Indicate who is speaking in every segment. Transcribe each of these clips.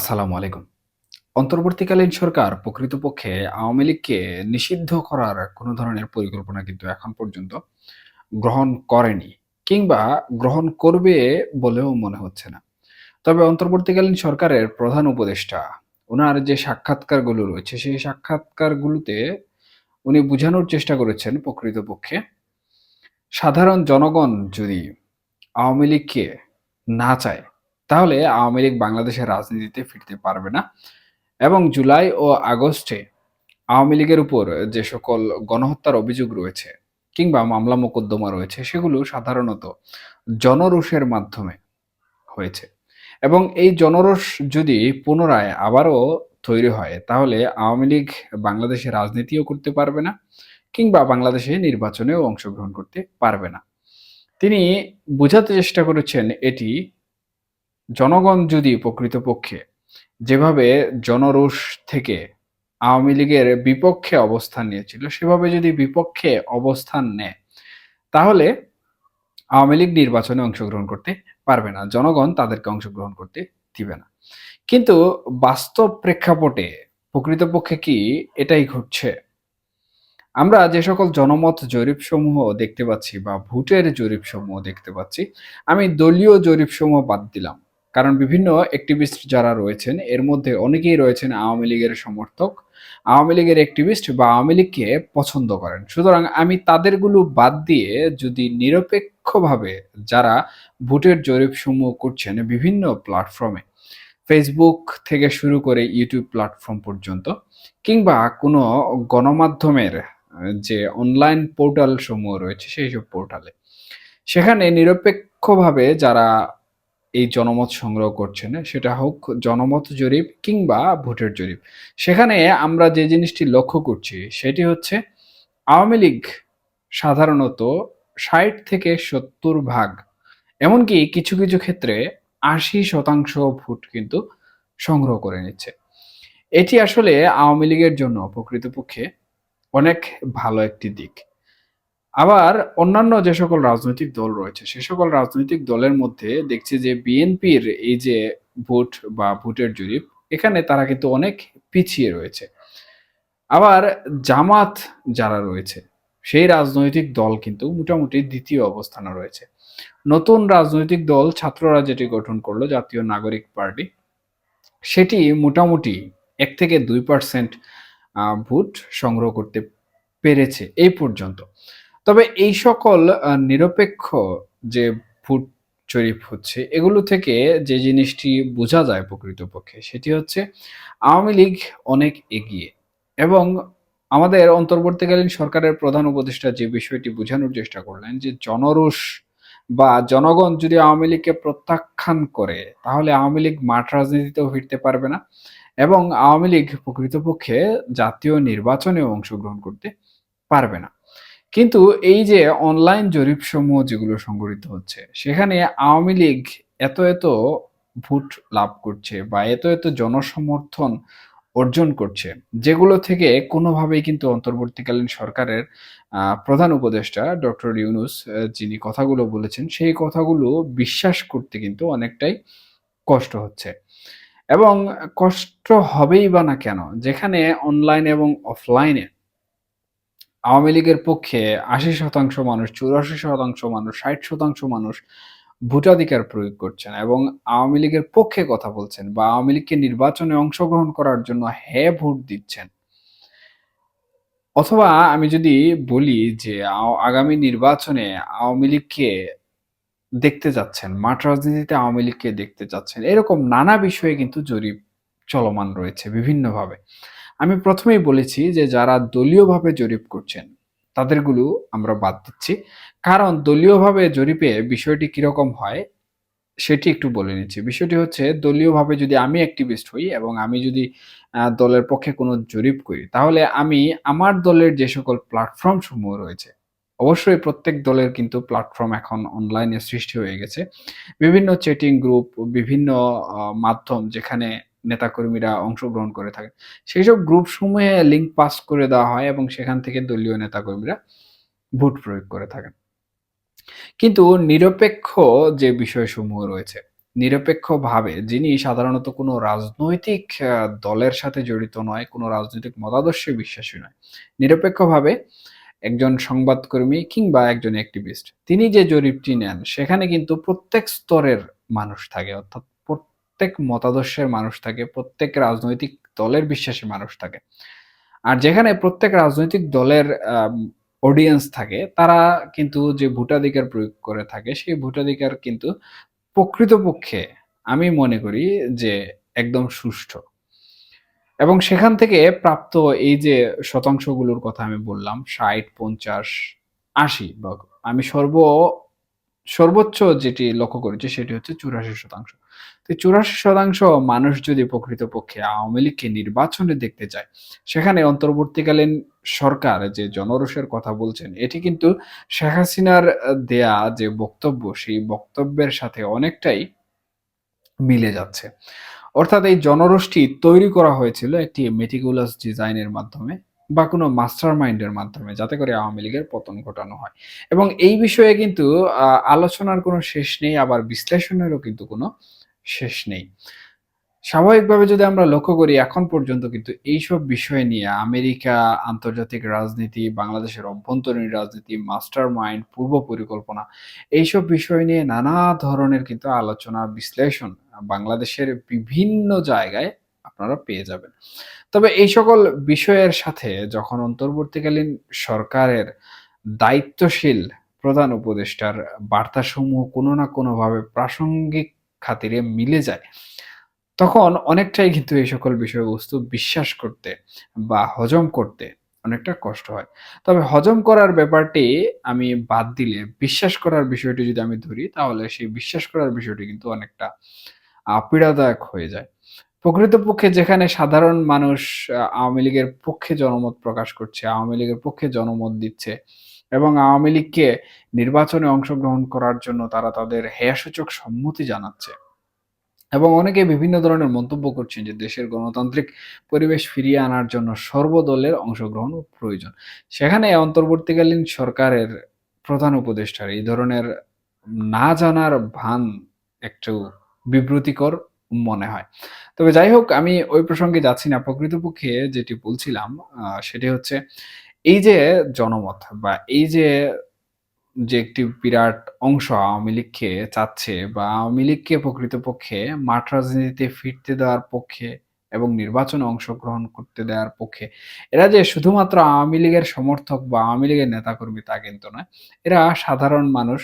Speaker 1: আসসালামু আলাইকুম। অন্তর্বর্তীকালীন সরকার প্রকৃতপক্ষে আওয়ামী লীগকে নিষিদ্ধ করার কোনো ধরনের পরিকল্পনা কিন্তু এখন পর্যন্ত গ্রহণ করেনি কিংবা গ্রহণ করবে বলেও মনে হচ্ছে না। তবে অন্তর্বর্তীকালীন সরকারের প্রধান উপদেষ্টা ওনার যে সাক্ষাৎকারগুলো রয়েছে, সেই সাক্ষাৎকারগুলোতে উনি বোঝানোর চেষ্টা করেছেন প্রকৃতপক্ষে। সাধারণ জনগণ যদি আওয়ামী লীগকে না চায় তাহলে আওয়ামী লীগ বাংলাদেশের রাজনীতিতে ফিরতে পারবে না। এবং জুলাই ও আগস্টে আওয়ামী লীগের উপর যে সকল গণহত্যার অভিযোগ রয়েছে কিংবা মামলা মোকদ্দমা রয়েছে, সেগুলো সাধারণত জনরোষের মাধ্যমে হয়েছে। এবং এই জনরোষ যদি পুনরায় আবারও তৈরি হয়, তাহলে আওয়ামী লীগ বাংলাদেশে রাজনীতিও করতে পারবে না কিংবা বাংলাদেশে নির্বাচনেও অংশগ্রহণ করতে পারবে না। তিনি বোঝাতে চেষ্টা করেছেন এটি জনগণ যদি প্রকৃতপক্ষে যেভাবে জনরোষ থেকে আওয়ামী লীগের বিপক্ষে অবস্থান নিয়েছিল, সেভাবে যদি বিপক্ষে অবস্থান নেয়, তাহলে আওয়ামী লীগ নির্বাচনে অংশগ্রহণ করতে পারবে না। জনগণ তাদেরকে অংশগ্রহণ করতে দিবে না। কিন্তু বাস্তব প্রেক্ষাপটে প্রকৃতপক্ষে কি এটাই ঘটছে? আমরা যে সকল জনমত জরিপ সমূহ দেখতে পাচ্ছি বা ভোটের জরিপ সমূহ দেখতে পাচ্ছি, আমি দলীয় জরিপ সমূহ বাদ দিলাম। কারণ বিভিন্ন অ্যাক্টিভিস্ট যারা রয়েছেন, এর মধ্যে অনেকেই রয়েছেন আওয়ামী লীগের সমর্থক। আওয়ামী লীগের অ্যাক্টিভিস্ট বা আওয়ামী লীগকে পছন্দ করেন। সুতরাং আমি তাদেরগুলো বাদ দিয়ে যদি নিরপেক্ষভাবে যারা ভোটের জরিপ সমূহ করছেন বিভিন্ন প্ল্যাটফর্মে ফেসবুক থেকে শুরু করে ইউটিউব প্ল্যাটফর্ম পর্যন্ত, কিংবা কোনো গণমাধ্যমের, যে অনলাইন পোর্টাল সমূহ রয়েছে, সেই সব পোর্টালে সেখানে নিরপেক্ষভাবে যারা এই জনমত সংগ্রহ করছেন সেটা হোক জনমত জরিপ কিংবা ভোটের জরিপ। সেখানে আমরা যে জিনিসটি লক্ষ্য করছি, সেটি হচ্ছে আওয়ামী লীগ সাধারণত ষাট থেকে সত্তর ভাগ, এমনকি কিছু কিছু ক্ষেত্রে আশি শতাংশ ভোট কিন্তু সংগ্রহ করে নিচ্ছে। এটি আসলে আওয়ামী লীগের জন্য প্রকৃতপক্ষে অনেক ভালো একটি দিক। আবার অন্যান্য যে সকল রাজনৈতিক দল রয়েছে, সে সকল রাজনৈতিক দলের মধ্যে দেখছি যে বিএনপির এই যে ভোট বা ভোটের জরিপ, এখানে তারা কিন্তু অনেক পিছিয়ে রয়েছে। আবার জামাত যারা রয়েছে, সেই রাজনৈতিক দল কিন্তু মোটামুটি দ্বিতীয় অবস্থানে রয়েছে। নতুন রাজনৈতিক দল ছাত্ররা যেটি গঠন করল, জাতীয় নাগরিক পার্টি, সেটি মোটামুটি এক থেকে দুই পার্সেন্ট ভোট সংগ্রহ করতে পেরেছে এই পর্যন্ত। তবে এই সকল নিরপেক্ষ যে ভোট জরিপ হচ্ছে, এগুলো থেকে যে জিনিসটি বোঝা যায় প্রকৃতপক্ষে, সেটি হচ্ছে আওয়ামী লীগ অনেক এগিয়ে এবং আমাদের অন্তর্বর্তীকালীন সরকারের প্রধান উপদেষ্টা যে বিষয়টি বোঝানোর চেষ্টা করলেন যে জনরোষ বা জনগণ যদি আওয়ামী লীগকে প্রত্যাখ্যান করে, তাহলে আওয়ামী লীগ মাঠ রাজনীতিতেও ফিরতে পারবে না এবং আওয়ামী লীগ প্রকৃতপক্ষে জাতীয় নির্বাচনেও অংশগ্রহণ করতে পারবে না। কিন্তু এই যে অনলাইন জরিপ সমূহ যেগুলো সংগঠিত হচ্ছে, সেখানে আওয়ামী লীগ এত এত ভোট লাভ করছে বা এত এত জনসমর্থন অর্জন করছে, যেগুলো থেকে কোনোভাবেই কিন্তু অন্তর্বর্তীকালীন সরকারের প্রধান উপদেষ্টা ডক্টর ইউনুস যিনি কথাগুলো বলেছেন, সেই কথাগুলো বিশ্বাস করতে কিন্তু অনেকটাই কষ্ট হচ্ছে। এবং কষ্ট হবেই বা না কেন, যেখানে অনলাইন এবং অফলাইনে আওয়ামী লীগের পক্ষে আশি শতাংশ মানুষ, চুরাশি শতাংশ মানুষ, ষাট শতাংশ মানুষ ভোটাধিকার প্রয়োগ করছেন এবং আওয়ামী লীগের পক্ষে কথা বলছেন বা আওয়ামী লীগকে নির্বাচনে অংশগ্রহণ করার জন্য হ্যাঁ ভোট দিচ্ছেন। অথবা আমি যদি বলি যে আগামী নির্বাচনে আওয়ামী লীগকে দেখতে যাচ্ছেন, মাঠ রাজনীতিতে আওয়ামী লীগকে দেখতে যাচ্ছেন, এরকম নানা বিষয়ে কিন্তু জরিপ চলমান রয়েছে বিভিন্নভাবে। আমি প্রথমেই বলেছি যে যারা দলীয়ভাবে জরিপ করছেন, তাদেরগুলো আমরা বাদ দিচ্ছি। কারণ দলীয়ভাবে জরিপে বিষয়টি কীরকম হয়, সেটি একটু বলে নিচ্ছি। বিষয়টি হচ্ছে, দলীয়ভাবে যদি আমি অ্যাক্টিভিস্ট হই এবং আমি যদি দলের পক্ষে কোনো জরিপ করি, তাহলে আমি আমার দলের যে সকল প্ল্যাটফর্ম সমূহ রয়েছে, অবশ্যই প্রত্যেক দলের কিন্তু প্ল্যাটফর্ম এখন অনলাইনে সৃষ্টি হয়ে গেছে। বিভিন্ন চ্যাটিং গ্রুপ বিভিন্ন মাধ্যম যেখানে নেতাকর্মীরা অংশগ্রহণ করে থাকেন সেই সব গ্রুপ সমূহে লিঙ্ক পাস করে দেওয়া হয় এবং সেখান থেকে দলীয় নেতাকর্মীরা ভোট প্রয়োগ করে থাকেন কিন্তু নিরপেক্ষ যে বিষয়সমূহ রয়েছে নিরপেক্ষভাবে যিনি সাধারণত কোনো রাজনৈতিক দলের সাথে জড়িত নয়, কোনো রাজনৈতিক মতাদর্শে বিশ্বাসী নয়। নিরপেক্ষভাবে একজন সংবাদকর্মী কিংবা একজন অ্যাক্টিভিস্ট তিনি যে জরিপটি নেন সেখানে কিন্তু প্রত্যেক স্তরের মানুষ থাকে অর্থাৎ প্রত্যেক মতাদর্শের মানুষ থাকে, প্রত্যেক রাজনৈতিক দলের বিশ্বাসী মানুষ থাকে। আর যেখানে প্রত্যেক রাজনৈতিক দলের অডিয়েন্স থাকে তারা কিন্তু যে ভোটাধিকার প্রয়োগ করে থাকে সেই ভোটাধিকার কিন্তু প্রকৃতপক্ষে আমি মনে করি যে একদম সুষ্ঠু। এবং সেখান থেকে প্রাপ্ত এই যে শতাংশগুলোর কথা আমি বললাম ৬০, ৫০, ৮০ বা আমি সর্ব সর্বোচ্চ যেটি লক্ষ্য করেছি সেটি হচ্ছে ৮৪%। তো ৮৪% মানুষ যদি প্রকৃতপক্ষে আওয়ামী লীগকে নির্বাচনে দেখতে চায়, সেখানে অন্তর্বর্তীকালীন সরকার যে জনরোষের কথা বলছেন, এটি কিন্তু শেখ হাসিনার দেয়া যে বক্তব্য, সেই বক্তব্যের সাথে অনেকটাই মিলে যাচ্ছে। অর্থাৎ এই জনরোষটি তৈরি করা হয়েছিল একটি meticulous ডিজাইনের মাধ্যমে বা কোনো মাস্টার মাইন্ডের মাধ্যমে যাতে করে আওয়ামী লীগের পতন ঘটানো হয়। এবং এই বিষয়ে কিন্তু আলোচনার কোনো শেষ নেই আবার বিশ্লেষণেরও কিন্তু কোনো শেষ নেই। স্বাভাবিকভাবে যদি আমরা লক্ষ্য করি এখন পর্যন্ত কিন্তু এইসব বিষয় নিয়ে আমেরিকা, আন্তর্জাতিক রাজনীতি, বাংলাদেশের অভ্যন্তরীণ রাজনীতি, মাস্টার মাইন্ড, পূর্ব পরিকল্পনা এইসব বিষয় নিয়ে নানা ধরনের কিন্তু আলোচনা, বিশ্লেষণ বাংলাদেশের বিভিন্ন জায়গায় আপনারা পেয়ে যাবেন। তবে এই সকল বিষয়ের সাথে যখন অন্তর্বর্তীকালীন সরকারের দায়িত্বশীল প্রধান উপদেষ্টার বার্তাসমূহ কোনো না কোনোভাবে প্রাসঙ্গিক খাতিরে মিলে যায়, তখন অনেকটাই কিন্তু এই সকল বিষয়বস্তু বিশ্বাস করতে বা হজম করতে অনেকটা কষ্ট হয়। তবে হজম করার ব্যাপারটি আমি বাদ দিলে বিশ্বাস করার বিষয়টি যদি আমি ধরি তাহলে সেই বিশ্বাস করার বিষয়টি কিন্তু অনেকটা পীড়াদায়ক হয়ে যায়। প্রকৃতপক্ষে যেখানে সাধারণ মানুষ আওয়ামী লীগের পক্ষে জনমত প্রকাশ করছে, আওয়ামী লীগের পক্ষে জনমত দিচ্ছে এবং আওয়ামী লীগকে নির্বাচনে অংশগ্রহণ করার জন্য তারা তাদের হেয়সূচক সম্মতি জানাচ্ছে। এবং অনেকে বিভিন্ন ধরনের মন্তব্য করছেন যে দেশের গণতান্ত্রিক পরিবেশ ফিরিয়ে আনার জন্য সর্বদলের অংশগ্রহণ প্রয়োজন। সেখানে অন্তর্বর্তীকালীন সরকারের প্রধান উপদেষ্টার এই ধরনের না জানার ভান একটু বিব্রতিকর মনে হয়। তবে যাই হোক, আমি ওই প্রসঙ্গে যাচ্ছি না। প্রকৃতপক্ষে যেটি বলছিলাম সেটি হচ্ছে এই যে জনমত বা এই যে, যে একটি বিরাট অংশ আওয়ামী লীগকে চাচ্ছে বা আওয়ামী লীগকে প্রকৃতপক্ষে মাঠ রাজনীতিতে ফিরতে দেওয়ার পক্ষে এবং নির্বাচনে অংশগ্রহণ করতে দেওয়ার পক্ষে। এরা যে শুধুমাত্র আওয়ামী লীগের সমর্থক বা আওয়ামী লীগের নেতাকর্মী তা কিন্তু নয়। এরা সাধারণ মানুষ।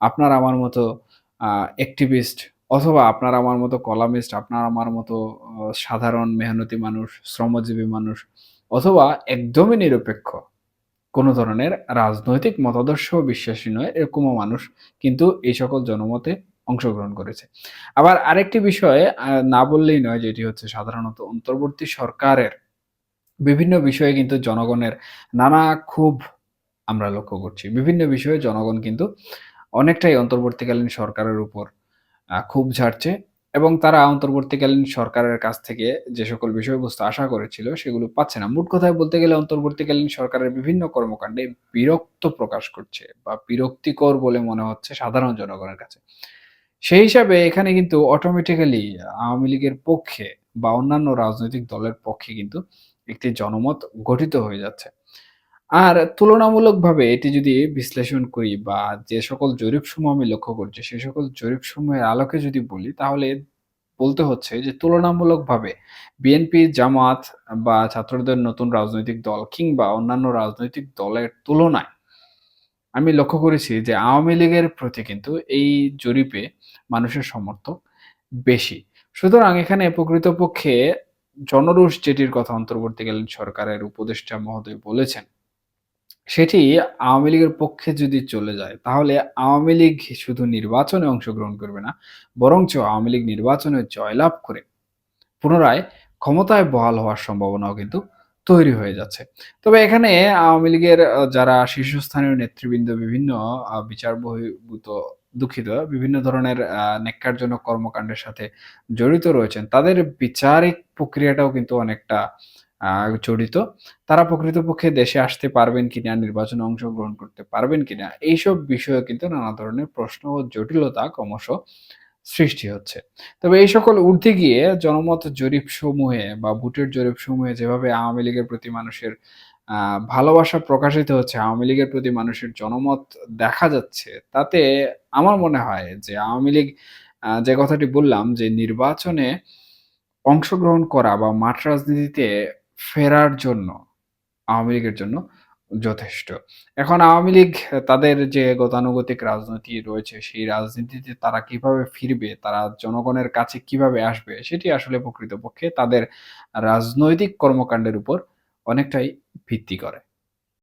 Speaker 1: আপনার আমার মতো অ্যাক্টিভিস্ট অথবা আপনার আমার মতো কলামিস্ট, আপনার আমার মতো সাধারণ মেহনতি মানুষ, শ্রমজীবী মানুষ অথবা একদমই নিরপেক্ষ কোনো ধরনের রাজনৈতিক মতাদর্শ বিশ্বাসী নয় এরকমও মানুষ কিন্তু এই সকল জনমতে অংশগ্রহণ করেছে। আবার আরেকটি বিষয়ে না বললেই নয় যেটি হচ্ছে সাধারণত অন্তর্বর্তী সরকারের বিভিন্ন বিষয়ে কিন্তু জনগণের নানা ক্ষোভ আমরা লক্ষ্য করছি। বিভিন্ন বিষয়ে জনগণ কিন্তু অনেকটাই অন্তর্বর্তীকালীন সরকারের উপর ক্ষোভ ঝাড়ছে এবং তারা অন্তর্বর্তীকালীন সরকারের কাছ থেকে যে সকল বিষয়বস্তু আশা করেছিল, সেগুলো পাচ্ছে না। মোট কথায় বলতে গেলে অন্তর্বর্তীকালীন সরকারের বিভিন্ন কর্মকাণ্ডে বিরক্ত প্রকাশ করছে বা বিরক্তিকর বলে মনে হচ্ছে সাধারণ জনগণের কাছে। সেই হিসাবে এখানে কিন্তু অটোমেটিক্যালি আওয়ামী লীগের পক্ষে বা অন্যান্য রাজনৈতিক দলের পক্ষে কিন্তু একটি জনমত গঠিত হয়ে যাচ্ছে। আর তুলনামূলকভাবে এটি যদি বিশ্লেষণ করি বা যে সকল জরিপসমূহ আমি লক্ষ্য করছি সে সকল জরিপসমূহের আলোকে যদি বলি তাহলে বলতে হচ্ছে যে তুলনামূলকভাবে বিএনপি, জামাত বা ছাত্রদের নতুন রাজনৈতিক দল কিংবা অন্যান্য রাজনৈতিক দলের তুলনায় আমি লক্ষ্য করেছি যে আওয়ামী লীগের প্রতি কিন্তু এই জরিপে মানুষের সমর্থক বেশি। সুতরাং এখানে প্রকৃতপক্ষে জনরোষ যেটির কথা অন্তর্বর্তীকালীন সরকারের উপদেষ্টা মহোদয় বলেছেন, সেটি আওয়ামী লীগের পক্ষে যদি চলে যায় তাহলে আওয়ামী লীগ শুধু নির্বাচনে অংশগ্রহণ করবে না, বরঞ্চ আওয়ামী লীগ নির্বাচনে জয়লাভ করে পুনরায় ক্ষমতায় বহাল হওয়ার সম্ভাবনাও কিন্তু তৈরি হয়ে যাচ্ছে। তবে এখানে আওয়ামী লীগের যারা শীর্ষস্থানীয় নেতৃবৃন্দ বিভিন্ন বিচার বহির্ভূত দুঃখিত বিভিন্ন ধরনের আ ন্যাক্কারজনক কর্মকাণ্ডের সাথে জড়িত রয়েছেন, তাদের বিচারিক প্রক্রিয়াটাও কিন্তু অনেকটা জড়িত। তারা প্রকৃতপক্ষে দেশে আসতে পারবেন কিনা, নির্বাচনে অংশগ্রহণ করতে পারবেন কিনা, এইসব বিষয়ে কিন্তু নানা ধরনের প্রশ্ন ও জটিলতা ক্রমশ সৃষ্টি হচ্ছে। তবে এই সকল ঊর্ধ্বে গিয়ে জনমত জরিপসমূহে বা ভোটের জরিপসমূহে যেভাবে আওয়ামী লীগের প্রতি মানুষের ভালোবাসা প্রকাশিত হচ্ছে, আওয়ামী লীগের প্রতি মানুষের জনমত দেখা যাচ্ছে, তাতে আমার মনে হয় যে আওয়ামী লীগ যে কথাটি বললাম যে নির্বাচনে অংশগ্রহণ করা বা মাঠ রাজনীতিতে ফেরার জন্য আওয়ামী লীগের জন্য যথেষ্ট। এখন আওয়ামী লীগ তাদের যে গতানুগতিক রাজনীতি রয়েছে, সেই রাজনীতিতে তারা কীভাবে ফিরবে, তারা জনগণের কাছে কীভাবে আসবে, সেটি আসলে প্রকৃতপক্ষে তাদের রাজনৈতিক কর্মকাণ্ডের উপর অনেকটাই ভিত্তি করে।